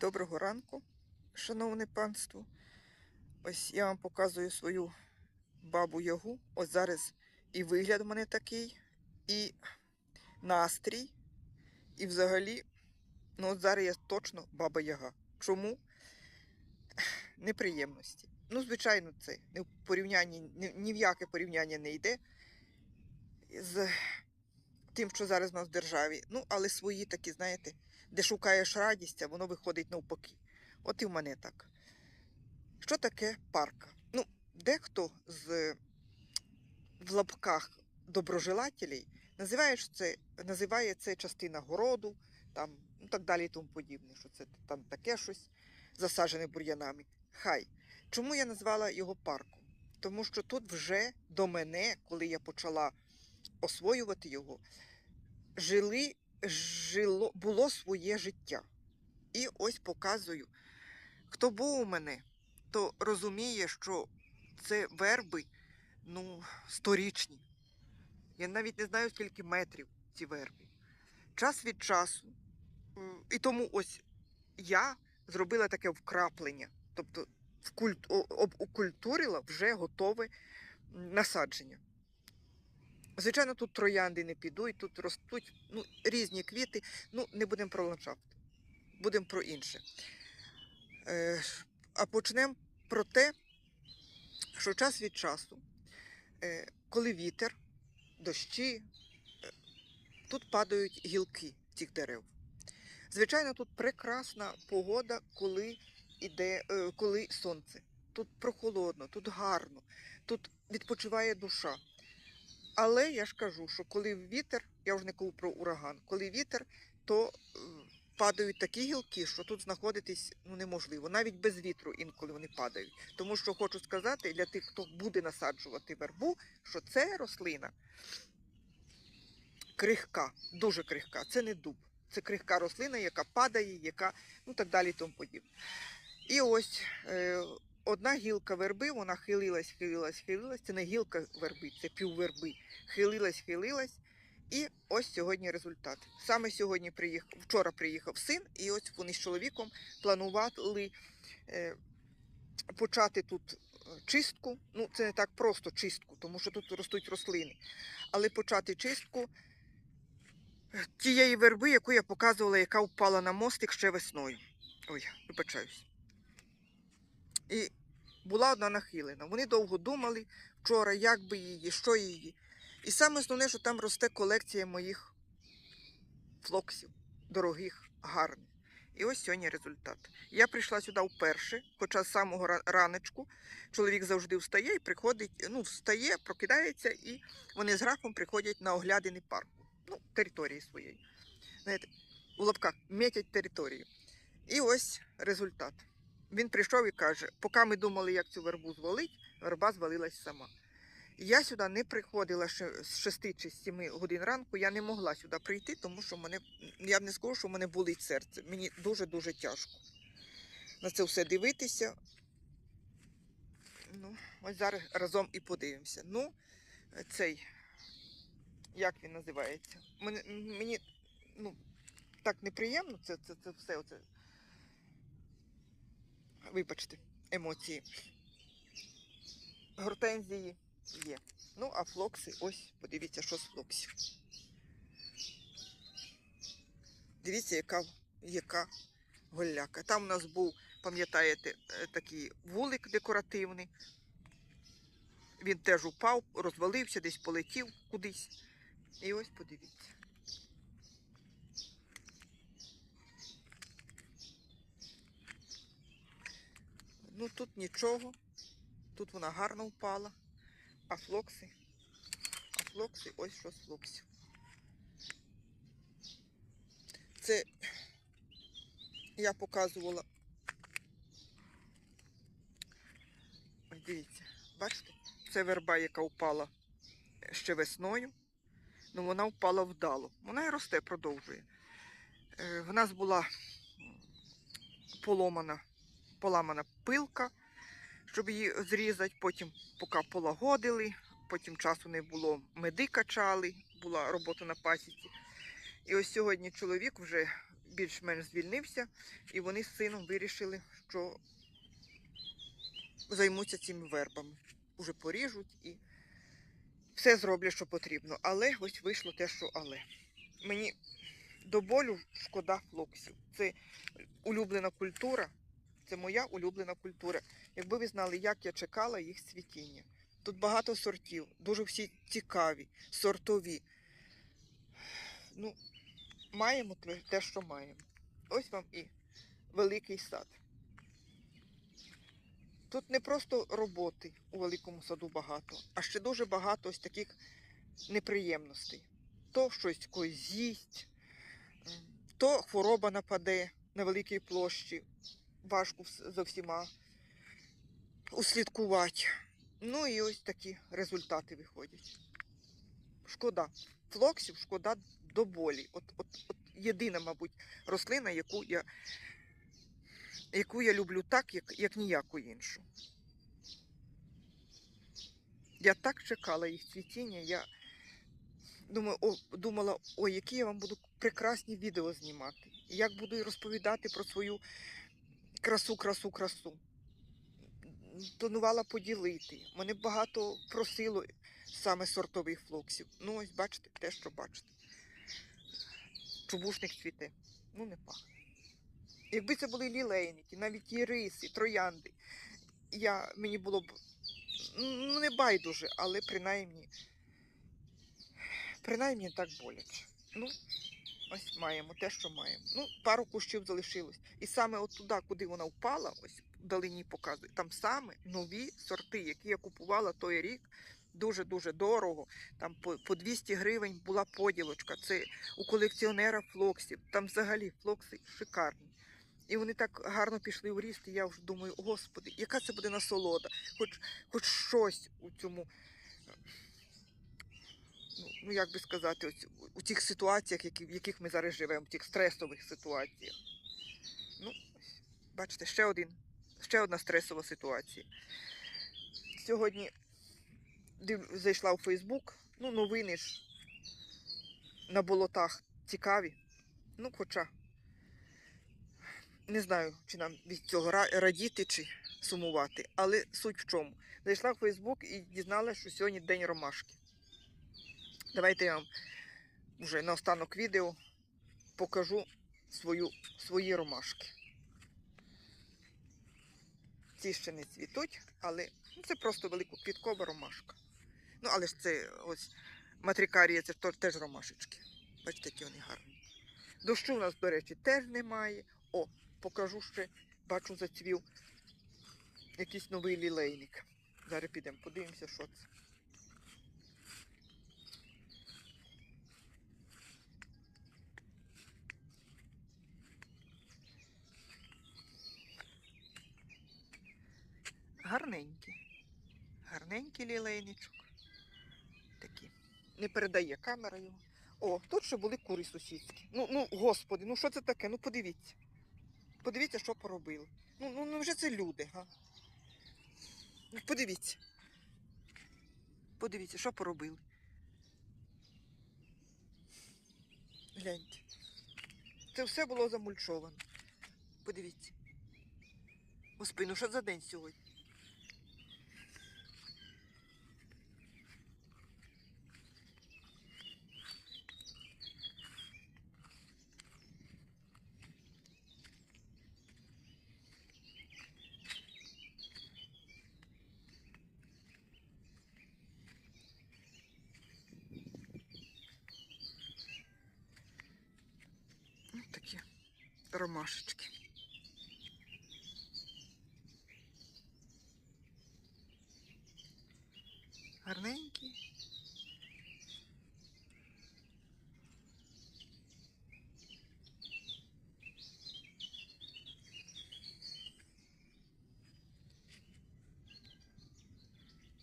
Доброго ранку, шановне панство. Ось я вам показую свою бабу Ягу. Ось зараз і вигляд у мене такий, і настрій, і взагалі, ну от зараз я точно баба Яга. Чому? Неприємності. Ну, звичайно, це не в порівнянні, ні, ні в яке порівняння не йде з тим, що зараз у нас в державі. Ну, але свої такі, знаєте, де шукаєш радість, а воно виходить навпаки. От і в мене так. Що таке парка? Ну, дехто з в лапках доброжелателей називає це, називає це частина городу, там, ну так далі і тому подібне, що це там таке щось засаджене бур'янами. Хай. Чому я назвала його парком? Тому що тут вже до мене, коли я почала освоювати його, жили жило, було своє життя. І ось показую. Хто був у мене, то розуміє, що це верби ну, сторічні. Я навіть не знаю, скільки метрів ці верби. Час від часу. І тому ось я зробила таке вкраплення, тобто вкульт, окультурила вже готове насадження. Звичайно, тут троянди не підуть, тут ростуть ну, різні квіти. Ну, не будемо про ландшафт, будемо про інше. Е, а почнемо про те, що час від часу, е, коли вітер, дощі, е, тут падають гілки цих дерев. Звичайно, тут прекрасна погода, коли іде, е, коли сонце. Тут прохолодно, тут гарно, тут відпочиває душа. Але я ж кажу, що коли вітер, я вже не кажу про ураган, коли вітер, то е, падають такі гілки, що тут знаходитись ну, неможливо. Навіть без вітру інколи вони падають. Тому що хочу сказати для тих, хто буде насаджувати вербу, що це рослина крихка, дуже крихка. Це не дуб. Це крихка рослина, яка падає, яка ну так далі тому подібне. І ось е, одна гілка верби, вона хилилась, хилилась, хилилась. Це не гілка верби, це півверби. Хилилась, хилилась. І ось сьогодні результат. Саме сьогодні приїхав, вчора приїхав син, і ось вони з чоловіком планували е, почати тут е, чистку. Ну, це не так просто чистку, тому що тут ростуть рослини. Але почати чистку тієї верби, яку я показувала, яка впала на мостик ще весною. Ой, вибачаюсь. І була одна нахилена. Вони довго думали вчора, як би її, що її. І саме основне, що там росте колекція моїх флоксів, дорогих, гарних. І ось сьогодні результат. Я прийшла сюди вперше, хоча з самого раночку чоловік завжди встає і приходить, ну, встає, прокидається, і вони з графом приходять на оглядини парку, ну, території своєї. Знаєте, у лапках м'ятять територію. І ось результат. Він прийшов і каже: поки ми думали, як цю вербу звалить, верба звалилась сама. Я сюди не приходила з 6 чи з 7 годин ранку, я не могла сюди прийти, тому що мене, я б не скажу, що в мене болить серце. Мені дуже-дуже тяжко на це все дивитися. Ну, ось зараз разом і подивимося. Ну, цей, як він називається? Мені, мені ну, так неприємно, це, це, це все оце. Вибачте, емоції. Гортензії є. Ну, а флокси, ось, подивіться, що з флоксів. Дивіться, яка, яка голяка. Там у нас був, пам'ятаєте, е, такий вулик декоративний. Він теж упав, розвалився, десь полетів кудись. І ось подивіться. Ну тут нічого. Тут вона гарно впала. А флокси. А флокси, ось що з флоксів. Це я показувала. Ось дивіться, бачите? Це верба, яка впала ще весною. Ну вона впала вдало. Вона і росте, продовжує. Е, В нас була поломана, поламана пилка, щоб її зрізати, потім поки полагодили, потім часу не було, меди качали, була робота на пасіці. І ось сьогодні чоловік вже більш-менш звільнився, і вони з сином вирішили, що займуться цими вербами. Уже поріжуть і все зроблять, що потрібно. Але ось вийшло те, що але. Мені до болю шкода флоксів. Це улюблена культура. Це моя улюблена культура. Якби ви знали, як я чекала їх цвітіння. Тут багато сортів, дуже всі цікаві, сортові. Ну, маємо те- що маємо. Ось вам і великий сад. Тут не просто роботи у великому саду багато, а ще дуже багато ось таких неприємностей. То щось когось з'їсть, то хвороба нападе на великій площі, важко за всіма услідкувати. Ну і ось такі результати виходять. Шкода. Флоксів шкода до болі. От, от, от єдина, мабуть, рослина, яку я, яку я люблю так, як, як ніяку іншу. Я так чекала їх цвітіння. Я думаю, о, думала, ой, які я вам буду прекрасні відео знімати. Як буду розповідати про свою красу, красу, красу. Планувала поділити. Мене багато просило саме сортових флоксів. Ну, ось бачите, те, що бачите. Чубушник цвіте. Ну, не пахне. Якби це були лілейники, навіть і риси, троянди, я, мені було б ну, не байдуже, але принаймні, принаймні так боляче. Ну, ось маємо те, що маємо. Ну, пару кущів залишилось. І саме от туди, куди вона впала, ось вдалині показує, там саме нові сорти, які я купувала той рік, дуже-дуже дорого. Там по, по 200 гривень була поділочка. Це у колекціонера флоксів. Там взагалі флокси шикарні. І вони так гарно пішли в ріст, і я вже думаю, господи, яка це буде насолода, хоч, хоч щось у цьому, ну, ну як би сказати, ось, у- тих ситуаціях, які, в яких ми зараз живемо, в тих стресових ситуаціях. Ну, бачите, ще один, ще одна стресова ситуація. Сьогодні див, зайшла у Фейсбук, ну, новини ж на болотах цікаві. Ну, хоча не знаю, чи нам від цього радіти чи сумувати. Але суть в чому. Зайшла в Фейсбук і дізналася, що сьогодні день ромашки. Давайте я вам вже на останок відео покажу свою, свої ромашки. Ці ще не цвітуть, але ну, це просто великоквіткова ромашка. Ну, але ж це ось матрикарія, це теж ромашечки. Бачите, які вони гарні. Дощу у нас, до речі, теж немає. О, покажу ще, бачу, зацвів якийсь новий лілейник. Зараз підемо, подивимося, що це. Гарненький. Гарненький лілейничок. Такий. Не передає камера його. О, тут ще були кури сусідські. Ну, ну, господи, ну що це таке? Ну подивіться. Подивіться, що поробили. Ну, ну, ну вже це люди, га. Ну, Подивіться. Подивіться, що поробили. Гляньте. Це все було замульчовано. Подивіться. Господи, ну що за день сьогодні? Ось такі ромашечки. Гарненькі.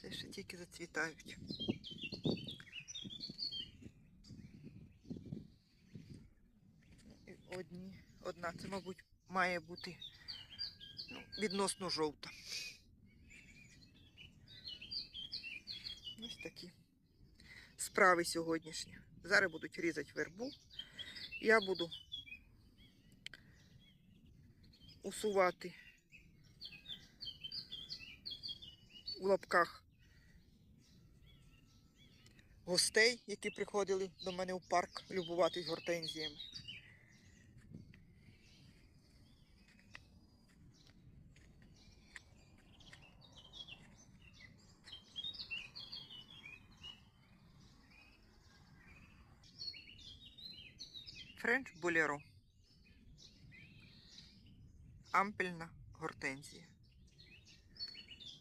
Це ще тільки зацвітають. І Одні, одна, це, мабуть, має бути ну, відносно жовта. Ось такі справи сьогоднішні. Зараз будуть різати вербу. Я буду усувати у лапках гостей, які приходили до мене у парк любуватись гортензіями. Френч Болеро. Ампельна гортензія.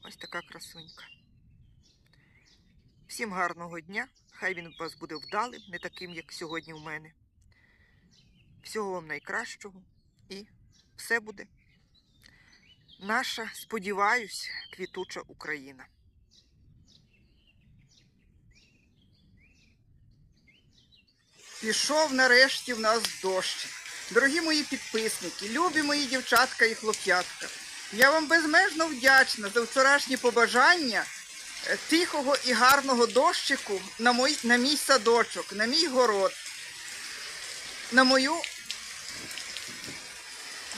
Ось така красунька. Всім гарного дня. Хай він у вас буде вдалим, не таким, як сьогодні у мене. Всього вам найкращого і все буде. Наша, сподіваюсь, квітуча Україна. Пішов нарешті в нас дощ. Дорогі мої підписники, любі мої дівчатка і хлоп'ятка. Я вам безмежно вдячна за вчорашні побажання е, тихого і гарного дощику на, мой, на мій садочок, на мій город, на мою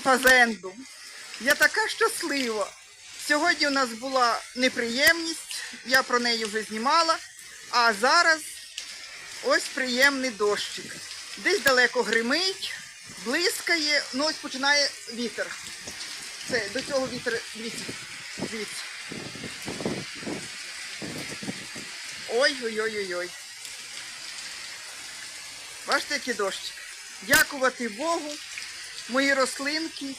фазенду. Я така щаслива. Сьогодні у нас була неприємність, я про неї вже знімала, а зараз ось приємний дощик. Десь далеко гримить, блискає, ну ось починає вітер. Це, до цього вітер, дивіться, дивіться. Ой-ой-ой-ой-ой. Бачите, який дощик. Дякувати Богу, мої рослинки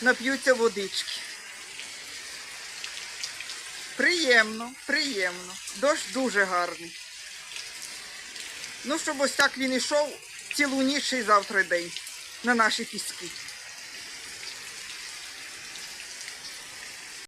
нап'ються водички. Приємно, приємно. Дощ дуже гарний. Ну, щоб ось так він ішов цілу ніч і завтра день на наші піски.